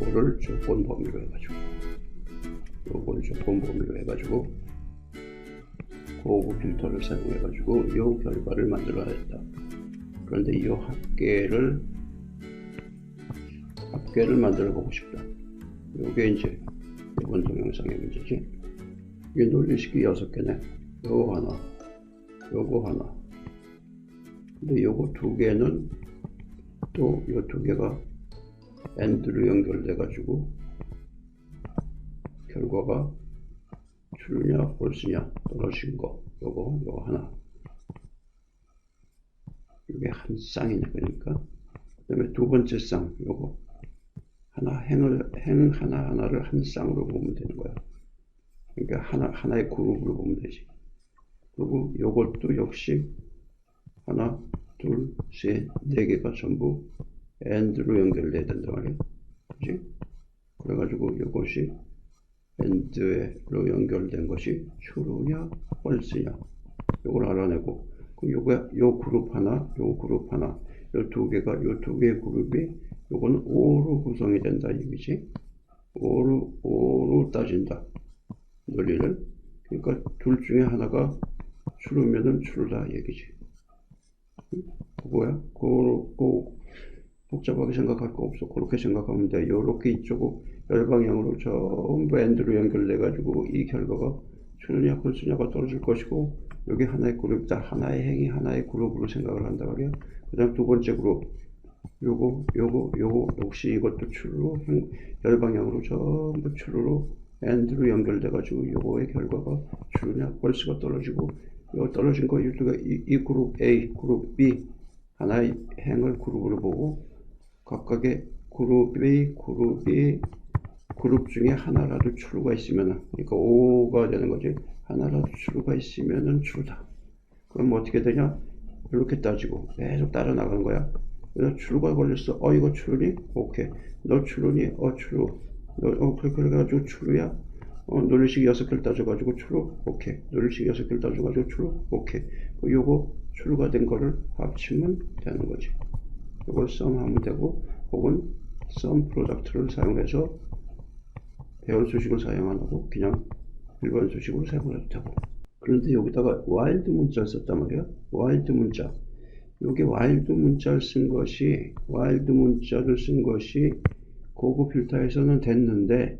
요거를 조건 범위로 해가지고 요거를 조건 범위로 해가지고 고급 필터를 사용해가지고 요 결과를 만들어야 했다. 그런데 이 합계를 합계를 만들어 보고 싶다. 요게 이제 이번 동영상의 문제지. 이게 논리식이 여섯 개네. 요거 하나, 요거 하나. 근데 요거 두 개는 또 요 두 개가 엔드로 연결돼 가지고 결과가 true냐 false냐 떨어진 거 요거 요거 하나. 이게 한 쌍이네 그러니까. 그 다음에 두 번째 쌍 요거. 하나 행을 행 하나 하나를 한 쌍으로 보면 되는 거야. 그러니까 하나 하나의 그룹으로 보면 되지. 그리고 요것도 역시 하나 둘셋네 개가 전부 end로 연결돼야 된단 말이야 그지 그래가지고 이것이 end로 연결된 것이 true냐 false냐. 이걸 알아내고 그 요거 요 그룹 하나 요 그룹 하나 요 두 개가 요 두 개의 그룹이 요거는 5로 구성이 된다 얘기지. 5로 5로 따진다. 논리를 그러니까 둘 중에 하나가 true면은 true다 얘기지. 응? 그거야? 그거 그 복잡하게 생각할 거 없어. 그렇게 생각하면 돼. 요렇게 이쪽으로 열방향으로 전부 엔드로 연결돼 가지고 이 결과가 true냐 false냐가 떨어질 것이고 여기 하나의 그룹이다 하나의 행위 하나의 그룹으로 생각을 한다 그래요. 그 다음 두 번째 그룹. 요거 요거 요거. 역시 이것도 행, 열방향으로 전부 true로 end로 연결돼 가지고 요거의 결과가 true냐 false가 떨어지고 요 떨어진 거 이두가 이, 이 그룹 A 그룹 B 하나의 행을 그룹으로 보고 각각의 그룹이 그룹이 그룹 중에 하나라도 true가 있으면 그러니까 5가 되는 거지. 하나라도 true가 있으면은 true다. 그럼 어떻게 되냐? 이렇게 따지고 계속 따라 나가는 거야. 너 true가 걸렸어. 어 이거 true니? 오케이. 너 true니? 어 너, 어 그래 그래가지고 true야? 어 논리식 여섯 개를 따져가지고 true 오케이. 논리식 여섯 개를 따져가지고 true 오케이. 그 요거 true가 된 거를 합치면 되는 거지 이걸 썸하면 되고 혹은 썸 프로덕트를 사용해서 배열 수식을 사용 안 하고 그냥 일반 수식으로 사용해도 되고. 그런데 여기다가 와일드 문자를 썼단 말이야 와일드 문자. 여기 와일드 문자를 쓴 것이 와일드 문자를 쓴 것이 고급 필터에서는 됐는데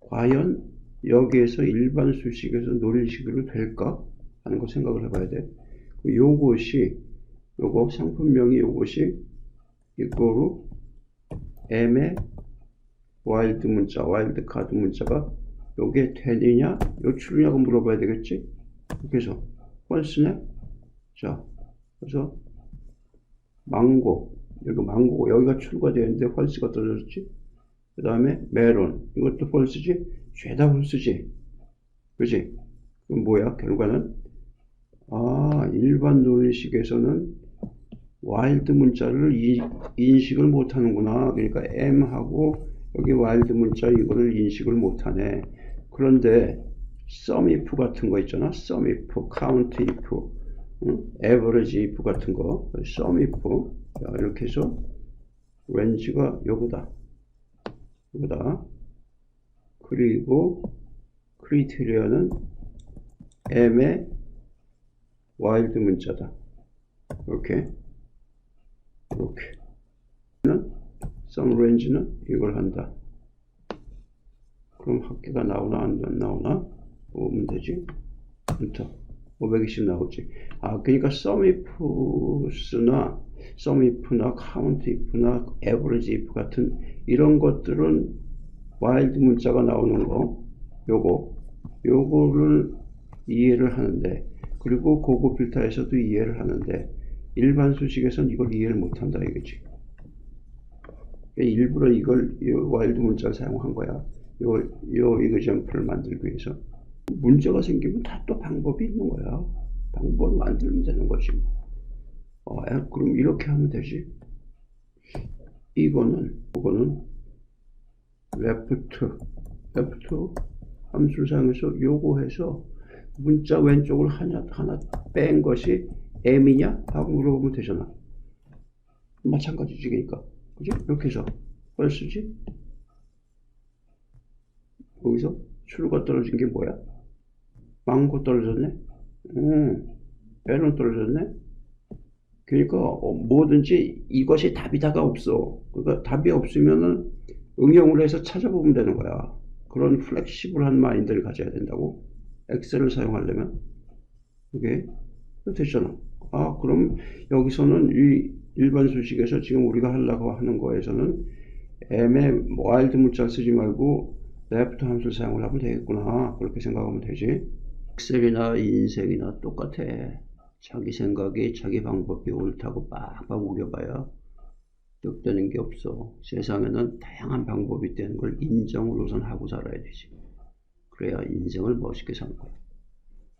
과연 여기에서 일반 수식에서 논리식으로 될까? 하는 거 생각을 해봐야 돼. 요것이 요거 상품명이 요것이 이거로 M의 와일드 문자, 와일드 카드 문자가 요게 되느냐, 요 true냐고 물어봐야 되겠지? 그래서 false냐? 자, 그래서 망고, 여기 망고, 여기가 true가 되는데 false가 떨어졌지? 그 다음에 메론, 이것도 false지? 죄다 false지? 그지? 그럼 뭐야? 결과는 아, 일반 논리식에서는 와일드 문자를 인식을 못하는구나. 그러니까 M하고 여기 와일드 문자 이거를 인식을 못하네. 그런데 sum if 같은 거 있잖아. sum if, count if, 응? average if 같은 거. sum if. 자, 이렇게 해서 range가 요거다. 요거다. 그리고 criteria는 M의 와일드 문자다. 이렇게. 이렇게. sum range는 이걸 한다. 그럼 합계가 나오나 안 나오나 보면 되지. 엔터. 520 나오지. 아, 그러니까 count if나 average if 같은 이런 것들은 와일드 문자가 나오는 거, 요거, 요거를 이해를 하는데, 그리고 고급 필터에서도 이해를 하는데, 일반 수식에서는 이걸 이해를 못한다 이거지. 일부러 이걸 와일드 문자를 사용한 거야. 요, 요 이그점프를 만들기 위해서. 문제가 생기면 다 또 방법이 있는 거야. 방법을 만들면 되는 거지. 어, 그럼 이렇게 하면 되지. 이거는, 이거는 left 함수를 사용해서 요거 해서 문자 왼쪽을 하나, 하나 뺀 것이 m이냐? 하고 물어보면 되잖아. 마찬가지지, 그러니까. 그지? 이렇게 해서 false지? 여기서 추루가 떨어진 게 뭐야? 망고 떨어졌네? 음, 멜론 떨어졌네? 그러니까 어, 뭐든지 이것이 답이다가 없어. 그러니까 답이 없으면은 응용을 해서 찾아보면 되는 거야. 그런 플렉시블한 마인드를 가져야 된다고. 엑셀을 사용하려면. 이게 됐잖아. 아, 그럼 여기서는 이 일반 수식에서 지금 우리가 하려고 하는 거에서는 M의 와일드 문자 쓰지 말고 left 함수를 사용을 하면 되겠구나. 그렇게 생각하면 되지. 엑셀이나 인생이나 똑같아. 자기 생각이 자기 방법이 옳다고 빡빡 우겨봐야 득되는 게 없어. 세상에는 다양한 방법이 있다는 걸 인정을 우선 하고 살아야 되지. 그래야 인생을 멋있게 사는 거야.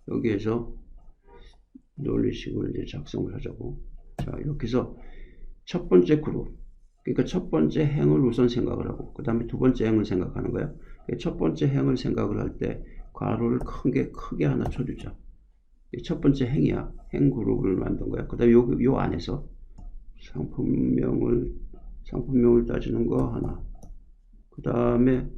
여기에서 논리식을 이제 작성을 하자고. 자, 이렇게 해서 첫 번째 그룹. 그러니까 첫 번째 행을 우선 생각을 하고, 그 다음에 두 번째 행을 생각하는 거야. 첫 번째 행을 생각을 할 때, 괄호를 크게, 크게 하나 쳐주자. 이첫 번째 행이야. 행 그룹을 만든 거야. 그 다음에 요, 요 안에서 상품명을, 상품명을 따지는 거 하나. 그 다음에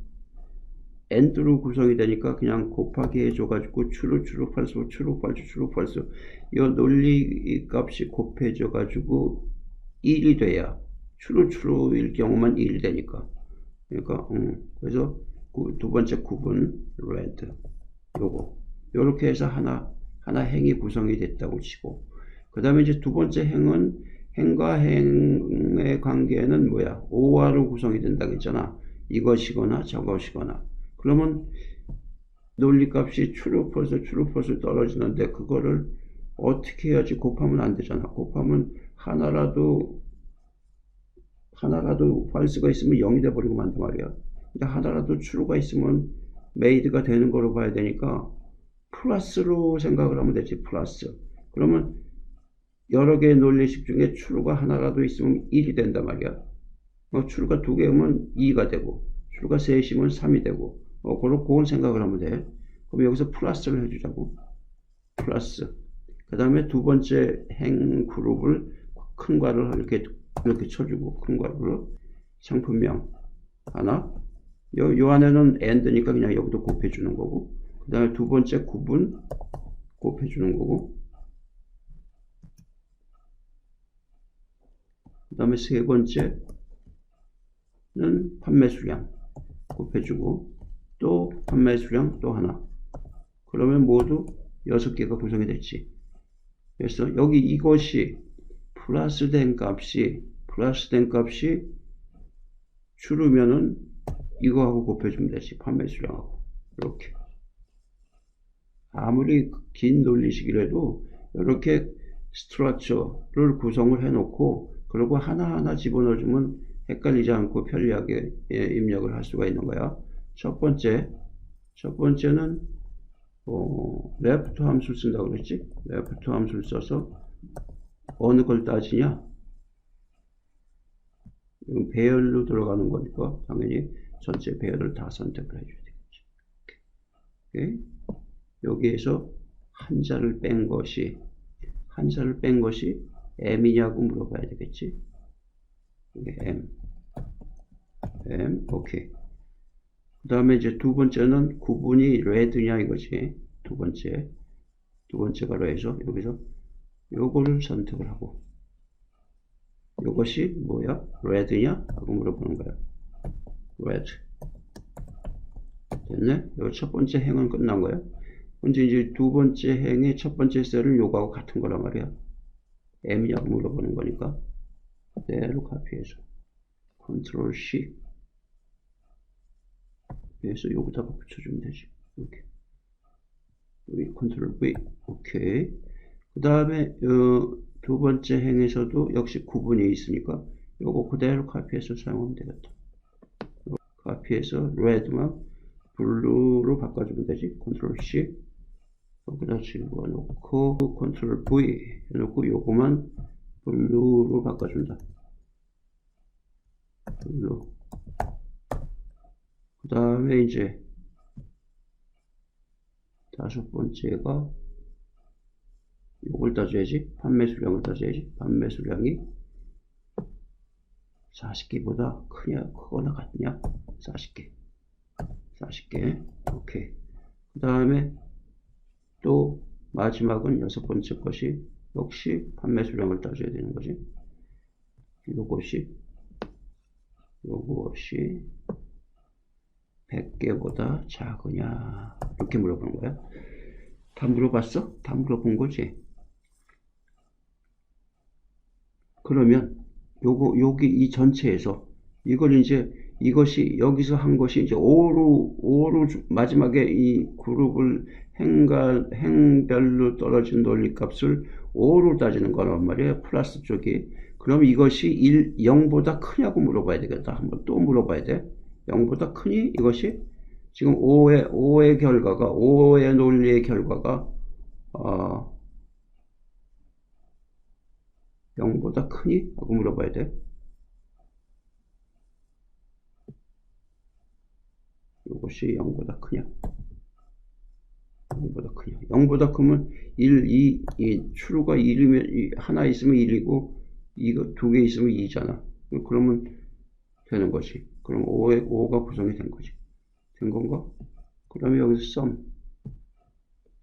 엔드로 구성이 되니까 그냥 곱하기 해줘가지고 추루 추루 팔수 추루 팔수 추루 팔수. 이 논리 값이 곱해져가지고 1이 돼야 추루 추루일 경우만 1이 되니까. 그러니까 음, 그래서 구- 두 번째 구분 red 요거. 요렇게 해서 하나 하나 행이 구성이 됐다고 치고. 그 다음에 이제 두 번째 행은 행과 행의 관계는 뭐야? 오화로 구성이 된다고 했잖아. 이것이거나 저것이거나 그러면 논리값이 추루퍼서 추루퍼서 떨어지는데 그거를 어떻게 해야지 곱하면 안 되잖아. 곱하면 하나라도 하나라도 false가 있으면 0이 돼버리고 만단 말이야. 근데 하나라도 true가 있으면 made가 되는 거로 봐야 되니까 플러스로 생각을 하면 되지. 플러스. 그러면 여러 개의 논리식 중에 true가 하나라도 있으면 1이 된단 말이야. 어, true가 두 개면 2가 되고 true가 셋이면 3이 되고 어, 그런, 그런 생각을 하면 돼. 그럼 여기서 플러스를 해주자고. 플러스. 그 다음에 두 번째 행 그룹을 큰 괄호를 이렇게, 이렇게 쳐주고, 큰 괄호를 상품명 하나. 요, 요 안에는 and니까 그냥 여기도 곱해주는 거고. 그 다음에 두 번째 구분 곱해주는 거고. 그 다음에 세 번째는 판매 수량 곱해주고, 또 판매 수량 또 하나. 그러면 모두 여섯 개가 구성이 됐지. 그래서 여기 이것이 플러스 된 값이 플러스 된 값이 줄으면은 이거하고 곱해주면 되지. 판매 수량하고. 이렇게. 아무리 긴 논리식이라도 이렇게 스트러처를 구성을 해놓고 그리고 하나하나 집어넣어주면 헷갈리지 않고 편리하게 예, 입력을 할 수가 있는 거야. 첫 번째, 첫 번째는 어, left 함수를 쓴다고 그랬지? left 함수를 써서 어느 걸 따지냐? 배열로 들어가는 거니까 당연히 전체 배열을 다 선택을 해줘야 되겠지. 오케이? 여기에서 한자를 뺀 것이 한자를 뺀 것이 m이냐고 물어봐야 되겠지. m, m, 오케이. 그 다음에 이제 두 번째는 구분이 red냐 이거지. 두 번째. 두 번째가 red에서 여기서 요거를 선택을 하고 요것이 뭐야? red냐? 하고 물어보는 거야. red. 됐네? 요 첫 번째 행은 끝난 거야. 근데 이제 두 번째 행의 첫 번째 셀은 요거하고 같은 거란 말이야. m이냐고 물어보는 거니까. 그대로 카피해서. 컨트롤 C. 그래서 여기다가 붙여주면 되지. 이렇게. 여기 컨트롤 V. 오케이. 그 다음에 어, 두 번째 행에서도 역시 구분이 있으니까 요거 그대로 카피해서 사용하면 되겠다. 카피해서 red만 블루로 바꿔주면 되지. 컨트롤 C. 여기다 집어넣고 컨트롤 V 해놓고 요거만 블루로 바꿔준다. 블루. 그 다음에 이제 다섯 번째가 이걸 따져야지 판매 수량을 따져야지 판매 수량이 40개보다 크냐 크거나 같냐 40개 40개. 오케이. 그 다음에 또 마지막은 여섯 번째 것이 역시 판매 수량을 따져야 되는 거지. 요것이 요것이 100개보다 작으냐 이렇게 물어보는 거야. 다 물어봤어? 다 물어본 거지. 그러면 요거 여기 이 전체에서 이걸 이제 이것이 여기서 한 것이 이제 5로 5로 마지막에 이 그룹을 행가 행별로 떨어진 논리값을 5로 따지는 거란 말이에요. 플러스 쪽이. 그럼 이것이 1 0보다 크냐고 물어봐야 되겠다. 한번 또 물어봐야 돼. 0보다 크니 이것이 지금 5의 5의 결과가 5의 논리의 결과가 어 0보다 크니? 하고 물어봐야 돼. 이것이 0보다 크냐? 0보다 크냐? 0보다 크면 1, 2, 이 추루가 1이면 하나 있으면 1이고 이거 두 개 있으면 2잖아. 그러면 되는 거지. 그럼 5에 5가 구성이 된 거지. 된 건가? 그러면 여기서 sum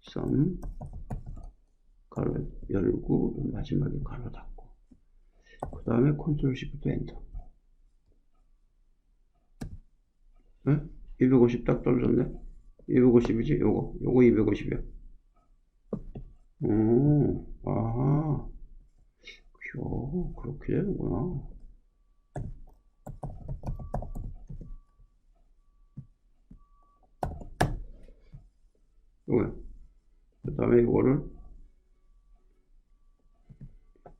sum 가로 열고 마지막에 가로 닫고 그 다음에 컨트롤 시프트 엔터. 네? 250 딱 떨어졌네? 250이지? 요거? 요거 250이야. 오 아하. 요 그렇게 되는구나 요거야 그 다음에 요거를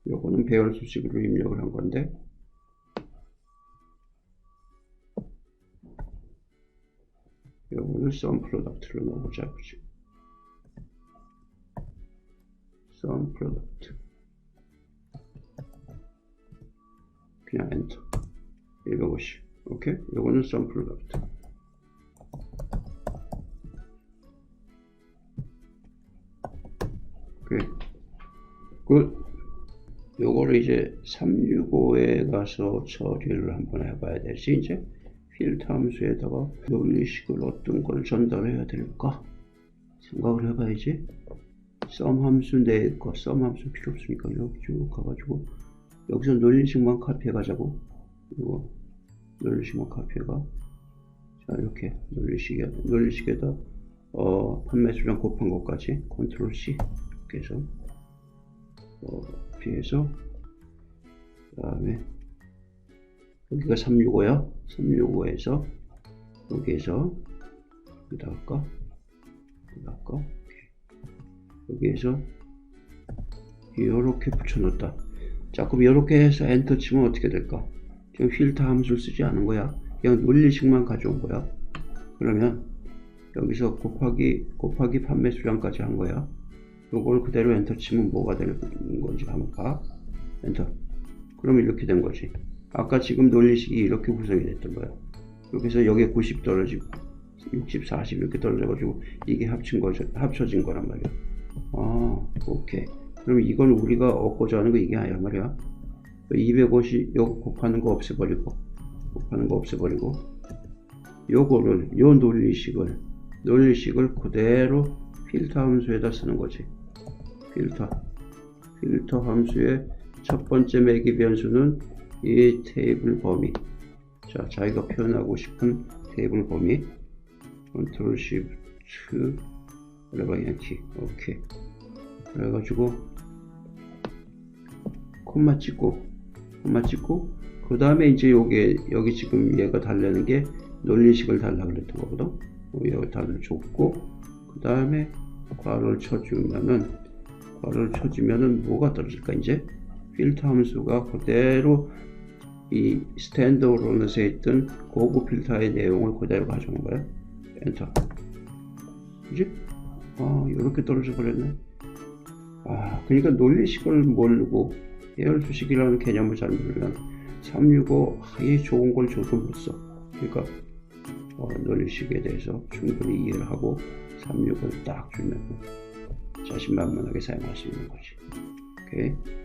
요거는 배열 수식으로 입력을 한 건데 요거는 sum product로 넣어보자 그죠 sum product. 그냥 엔터 250 오케이? 요거는 product. 오케이 굿 요거를 이제 365에 가서 처리를 한번 해봐야 되지. 이제 필터 함수에다가 논리식을 어떤 걸 전달해야 될까 생각을 해봐야지. 썸 함수 내거 썸 함수 필요 없으니까 여기 쭉 가가지고 여기서 논리식만 카피해 가자고. 이거 논리식만 카피해가. 자 이렇게 논리식에 논리식에다 어, 판매 수량 곱한 것까지 컨트롤 C 이렇게 해서 어, 피해서 그 다음에 여기가 365야 365에서 여기에서 여기다 할까? 여기다 할까? 여기에서 이렇게 붙여놓다. 자 그럼 이렇게 해서 엔터 치면 어떻게 될까? 지금 필터 함수를 쓰지 않은 거야. 그냥 논리식만 가져온 거야. 그러면 여기서 곱하기 곱하기 판매 수량까지 한 거야 요걸 그대로 엔터 치면 뭐가 되는 건지 한번 봐. 엔터. 그러면 이렇게 된 거지. 아까 지금 논리식이 이렇게 구성이 됐던 거야. 이렇게 해서 여기에 90 떨어지고 60, 40 이렇게 떨어져가지고 이게 합친 거죠. 합쳐진 거란 말이야. 아, 오케이. 그럼 이걸 우리가 얻고자 하는 거 이게 아니야 말이야. 250 요거 곱하는 거 없애버리고 곱하는 거 없애버리고 요거를 요 논리식을 논리식을 그대로 필터 함수에다 쓰는 거지. 필터 필터 함수의 첫 번째 매기 변수는 이 테이블 범위. 자 자기가 표현하고 싶은 테이블 범위. 컨트롤 시프트 레방향 키. 오케이. 그래가지고 콤마 찍고 콤마 찍고 그 다음에 이제 요게 여기 지금 얘가 달라는 게 논리식을 달라 그랬던 거거든? 여기 달을 줬고 그 다음에 괄호를 쳐주면은 를 쳐주면은 뭐가 떨어질까 이제? 필터 함수가 그대로 이 스탠드어론에서 있던 고급 필터의 내용을 그대로 가져온 거야. 엔터. 그지? 아 이렇게 떨어져 버렸네. 아 그러니까 논리식을 모르고 예열 수식이라는 개념을 잘 모르면 365 아예 좋은 걸 줘도 못 써. 그러니까 어, 논리식에 대해서 충분히 이해를 하고 36을 딱 주면 자신만만하게 사용할 수 있는 거지. 오케이.